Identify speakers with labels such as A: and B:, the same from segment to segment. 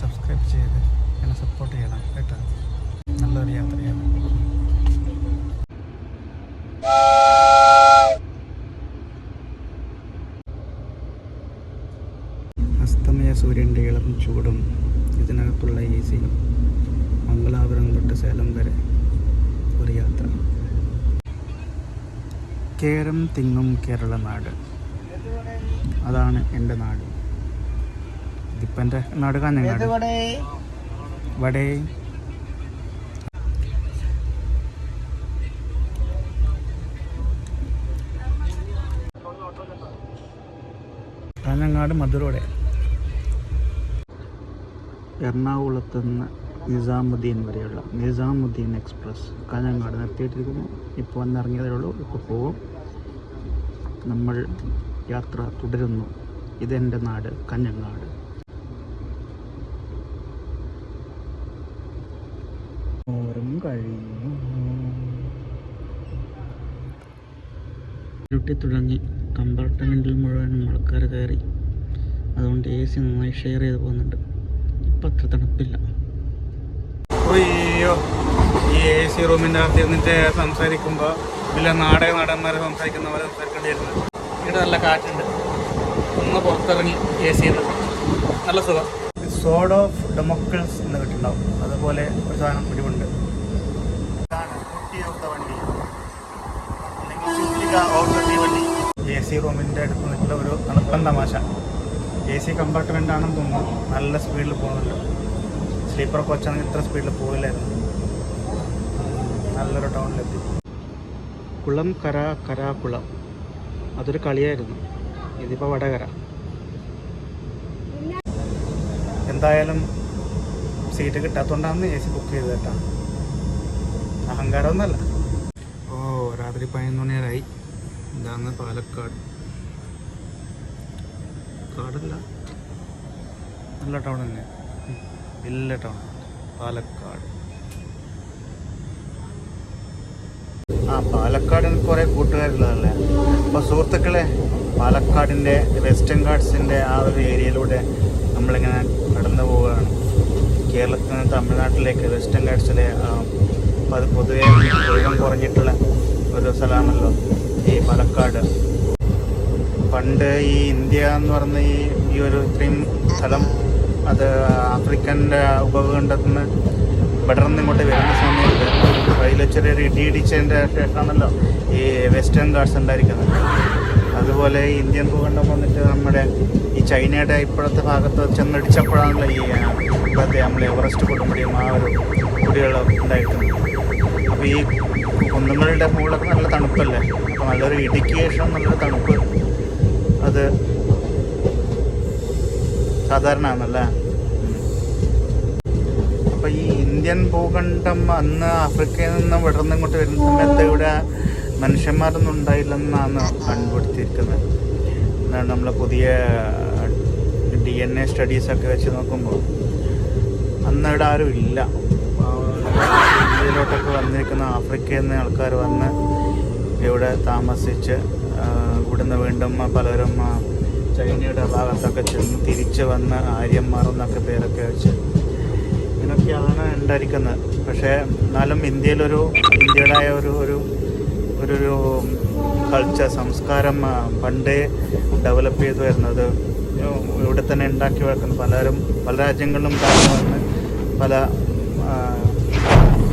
A: Subscribe ചെയ്ത് എന്നെ support ചെയ്യണം കേട്ടോ. നല്ലൊരു യാത്രയാണ്. അസ്തമയ സൂര്യന്റെ ഇളം ചൂടും ഇതിനകത്തുള്ള എ സിയും മംഗലാപുരം തൊട്ട് സേലം വരെ ഒരു യാത്ര. കേരം തിങ്ങും കേരള നാട്. അതാണ് എന്റെ നാട്. ഇതിപ്പോൾ എന്റെ നാട് കാഞ്ഞങ്ങാട്. വടേ? കാഞ്ഞങ്ങാട് മധുരോടെ. എറണാകുളത്ത് നിന്ന് നിസാമുദ്ദീൻ വരെയുള്ള നിസാമുദ്ദീൻ എക്സ്പ്രസ് കാഞ്ഞങ്ങാട് നിർത്തിയിട്ടിരിക്കുന്നു. ഇപ്പോൾ വന്നിറങ്ങിയതേ ഉള്ളൂ ഇപ്പോൾ പോകും നമ്മൾ യാത്ര തുടരുന്നു. ഇതെന്റെ നാട് കഞ്ഞങ്ങാട്. കഴിഞ്ഞു ഇരുട്ടി തുടങ്ങി. കമ്പാർട്ട്മെന്റിൽ മുഴുവൻ ആൾക്കാർ കയറി. അതുകൊണ്ട് എ സി നന്നായി ഷെയർ ചെയ്ത് പോകുന്നുണ്ട്. ഇപ്പം അത്ര തണുപ്പില്ല. അയ്യോ ഈ എ സി റൂമിന്റെ അകത്ത് ഇരുന്നിട്ട് സംസാരിക്കുമ്പോൾ വലിയ നാടക നടന്മാരെ സംസാരിക്കുന്ന പോലെ സംസാരിക്കേണ്ടി വരുന്നത് ഇവിടെ നല്ല കാറ്റുണ്ട്. ഒന്ന് പുറത്തിറങ്ങി എ സി നല്ല സുഖം. സോഡ് ഓഫ് ഡെമോക്രസ് എന്ന് കേട്ടിട്ടുണ്ടാവും. അതുപോലെ ഒരു സാധനം പിടിവുണ്ട് വണ്ടി. എ സി റൂമിന്റെ അടുത്ത് നിൽക്കുന്ന ഒരു തണുപ്പൻ തമാശ. എ സി കമ്പാർട്ട്മെന്റ് ആണെന്ന് തോന്നുന്നു. നല്ല സ്പീഡിൽ പോകുന്നുണ്ട്. സ്ലീപ്പർ കോച്ചാണെങ്കിൽ ഇത്ര സ്പീഡിൽ പോകില്ലായിരുന്നു നല്ലൊരു ടൗണിലെത്തി കുളം കര കര കുളം. അതൊരു കളിയായിരുന്നു. ഇതിപ്പോൾ വടകര. എന്തായാലും സീറ്റ് കിട്ടാത്തതുകൊണ്ടാണ് എ സി ബുക്ക് ചെയ്തിട്ടാണ് അഹങ്കാരമൊന്നുമല്ല. ഓ രാത്രി പതിനൊന്ന് മണിയായി ഇതാണ് പാലക്കാട്. കാടല്ല? നല്ല ടൗൺ തന്നെ. വലിയ ടൗൺ പാലക്കാട്. ആ പാലക്കാട് എനിക്ക് കുറേ കൂട്ടുകാരുള്ളതല്ലേ? അപ്പോൾ സുഹൃത്തുക്കളെ പാലക്കാടിന്റെ വെസ്റ്റേൺ ഗാർഡ്സിന്റെ ആ ഒരു ഏരിയയിലൂടെ നമ്മളിങ്ങനെ കടന്നു പോവുകയാണ് കേരളത്തിൽ നിന്ന് തമിഴ്നാട്ടിലേക്ക് വെസ്റ്റേൺ ഗാർഡ്സിലെ ആ, അത് പൊതുവെ ഉയരം കുറഞ്ഞിട്ടുള്ള ഒരു സ്ഥലമാണല്ലോ ഈ പാലക്കാട്. പണ്ട് ഈ ഇന്ത്യ എന്ന് പറഞ്ഞ ഈ ഈ ഒരു ഇത്രയും സ്ഥലം അത് ആഫ്രിക്കന്റെ ഉപഭൂഖണ്ഡത്തിൽ നിന്ന് ബെഡർന്ന് ഇങ്ങോട്ട് വരുന്ന സമയത്ത് അതിൽ ചെറിയൊരു ഇടി ഇടിച്ചതിന്റെ ശേഷമാണല്ലോ ഈ വെസ്റ്റേൺ ഗാർഡ്സ് ഉണ്ടായിരിക്കുന്നത്. അതുപോലെ ഇന്ത്യൻ ഭൂഖണ്ഡം വന്നിട്ട് നമ്മുടെ ഈ ചൈനയുടെ ഇപ്പോഴത്തെ ഭാഗത്ത് ചെന്നടിച്ചപ്പോഴാണല്ലോ ഈ ഇപ്പോഴത്തെ നമ്മൾ എവറസ്റ്റ് കൊടുമുടിയും ആ ഒരു കുടികളും ഉണ്ടായിട്ടുണ്ട് അപ്പോൾ ഈ കുന്നുകളുടെ മുകളിലൊക്കെ നല്ല തണുപ്പല്ലേ? അപ്പോൾ നല്ലൊരു ഇഡിക്കേഷൻ നല്ല തണുപ്പ്. അത് സാധാരണ ആണല്ലേ അപ്പോൾ ഈ ഇന്ത്യൻ ഭൂഖണ്ഡം അന്ന് ആഫ്രിക്കയിൽ നിന്ന് വിടർന്നിങ്ങോട്ട് വരുന്ന സമയത്ത് ഇവിടെ മനുഷ്യന്മാരൊന്നും ഉണ്ടായില്ലെന്നാണ് കണ്ടുപിടുത്തിയിരിക്കുന്നത് എന്താണ് നമ്മൾ പുതിയ ഡി എൻ എ സ്റ്റഡീസൊക്കെ വെച്ച് നോക്കുമ്പോൾ. അന്ന് ഇവിടെ ആരും ഇല്ല. ഇന്ത്യയിലോട്ടൊക്കെ വന്നിരിക്കുന്ന ആഫ്രിക്കയിൽ നിന്ന് ആൾക്കാർ വന്ന് ഇവിടെ താമസിച്ച് ഇവിടുന്ന് വീണ്ടും പലരും ചൈനയുടെ ഭാഗത്തൊക്കെ ചെന്ന് തിരിച്ച് വന്ന് ആര്യന്മാർ എന്നൊക്കെ പേരൊക്കെ വെച്ച് ഇങ്ങനെയൊക്കെയാണ് ഉണ്ടായിരിക്കുന്നത്. പക്ഷേ എന്നാലും ഇന്ത്യയിലൊരു ഇന്ത്യയുടേതായ ഒരു ഒരു ഒരു കൾച്ചർ സംസ്കാരം പണ്ടേ ഡെവലപ്പ് ചെയ്തു വരുന്നത് ഇവിടെ തന്നെ ഉണ്ടാക്കി വെക്കുന്ന പലരും പല രാജ്യങ്ങളിലും കാരണം പല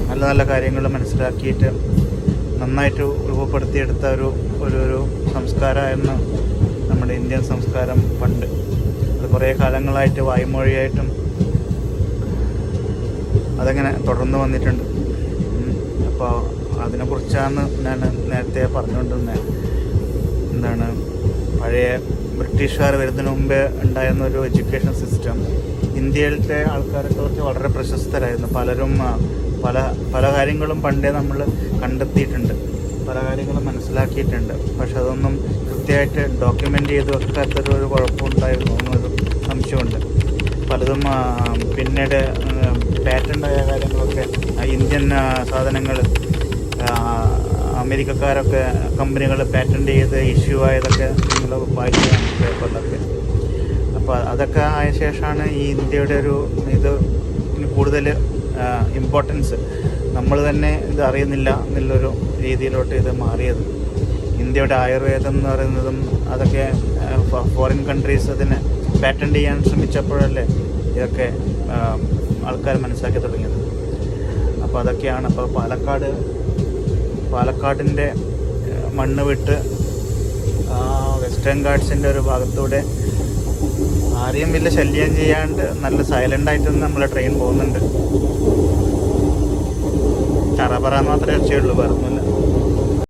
A: നല്ല നല്ല കാര്യങ്ങൾ മനസ്സിലാക്കിയിട്ട് നന്നായിട്ട് രൂപപ്പെടുത്തിയെടുത്ത ഒരു ഒരു ഒരു സംസ്കാരമായിരുന്നു നമ്മുടെ ഇന്ത്യൻ സംസ്കാരം പണ്ട്. അത് കുറേ കാലങ്ങളായിട്ട് വായ്മൊഴിയായിട്ടും അതങ്ങനെ തുടർന്ന് വന്നിട്ടുണ്ട്. അപ്പോൾ അതിനെക്കുറിച്ചാണ് ഞാൻ നേരത്തെ പറഞ്ഞുകൊണ്ടിരുന്നത് എന്താണ് പഴയ ബ്രിട്ടീഷുകാർ വരുന്നതിന് മുമ്പേ ഉണ്ടായിരുന്ന ഒരു എഡ്യൂക്കേഷൻ സിസ്റ്റം ഇന്ത്യയിലത്തെ ആൾക്കാരൊക്കെ കുറച്ച് വളരെ പ്രശസ്തരായിരുന്നു. പലരും പല പല കാര്യങ്ങളും പണ്ടേ നമ്മൾ കണ്ടെത്തിയിട്ടുണ്ട്. പല കാര്യങ്ങളും മനസ്സിലാക്കിയിട്ടുണ്ട്. പക്ഷെ അതൊന്നും കൃത്യമായിട്ട് ഡോക്യുമെന്റ് ചെയ്ത് വെക്കാത്തൊരു ഒരു കുഴപ്പമുണ്ടായിരുന്നു എന്നൊരു സംശയമുണ്ട്. പലതും പിന്നീട് പാറ്റന്റായ കാര്യങ്ങളൊക്കെ ഇന്ത്യൻ സാധനങ്ങൾ അപ്പോൾ അതൊക്കെ ആയ ശേഷമാണ് ഈ ഇന്ത്യയുടെ ഒരു ഇത് കൂടുതൽ ഇമ്പോർട്ടൻസ് നമ്മൾ തന്നെ ഇത് അറിയുന്നില്ല എന്നുള്ളൊരു രീതിയിലോട്ട് ഇത് മാറിയത്. ഇന്ത്യയുടെ ആയുർവേദം എന്ന് പറയുന്നതും അതൊക്കെ ഫോറിൻ കൺട്രീസ് അതിനെ പാറ്റന്റ് ചെയ്യാൻ ശ്രമിച്ചപ്പോഴല്ലേ ഇതൊക്കെ ആൾക്കാർ മനസ്സിലാക്കി തുടങ്ങിയത്. അപ്പോൾ അതൊക്കെയാണ്. അപ്പോൾ പാലക്കാട് പാലക്കാടിന്റെ മണ്ണ് വിട്ട് വെസ്റ്റേൺ ഗാർഡ്സിന്റെ ഒരു ഭാഗത്തൂടെ ആരെയും വലിയ ശല്യം ചെയ്യാണ്ട് നല്ല സൈലന്റ് ആയിട്ട് നമ്മൾ ട്രെയിൻ പോകുന്നുണ്ട്. ചറപറ മാത്രമേ രക്ഷയുള്ളൂ വേറൊന്നുമില്ല.